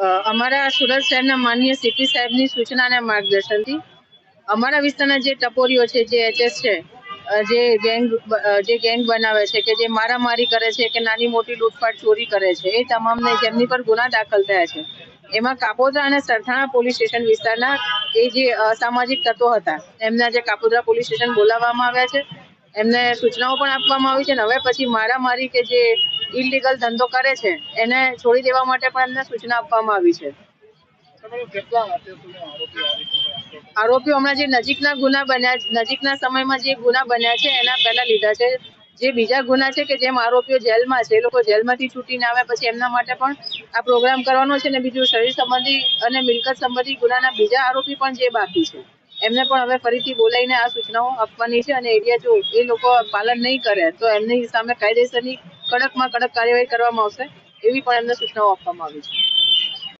અમારા સુરત શહેરના માનનીય સીપી સાહેબની સૂચના અને માર્ગદર્શનથી અમારા વિસ્તારના જે ટપોરીઓ છે, જે એચએસ છે જે ગેંગ જે ગેંગ બનાવે છે કે જે મારામારી કરે છે કે નાની મોટી લૂંટફાટ ચોરી કરે છે, એ તમામને જેમની પર ગુના દાખલ થયા છે, એમાં કાપોદ્રા અને સરથાણા પોલીસ સ્ટેશન વિસ્તારના એ જે અસામાજિક તત્વો હતા, એમના જે કાપોદ્રા પોલીસ સ્ટેશન બોલાવવામાં આવ્યા છે એમને સૂચનાઓ પણ આપવામાં આવી છે અને હવે પછી મારામારી કે જે ઇલીગલ ધંધો કરે છે એને છોડી દેવા માટે પણ એમને સૂચના આપવામાં આવી છે. આરોપીઓ હમણાં જે નજીકના ગુના બન્યા નજીકના સમયમાં જે ગુના બન્યા છે એના પહેલા લીધા છે. જે બીજા ગુના છે કે જેમ આરોપીઓ જેલમાં છે એ લોકો જેલમાંથી છૂટીને આવે પછી એમના માટે પણ આ પ્રોગ્રામ કરવાનો છે ને બીજું શરીર સંબંધી અને મિલકત સંબંધી ગુનાના બીજા આરોપી પણ જે બાકી છે. એમને પણ હવે ફરીથી બોલાવીને આ સૂચનાઓ આપવાની છે અને એરિયા જો એ લોકો પાલન નહીં કરે, તો એમની સામે કાયદેસરની કડકમાં કડક કાર્યવાહી કરવામાં આવશે એવી પણ એમને સૂચનાઓ આપવામાં આવી છે.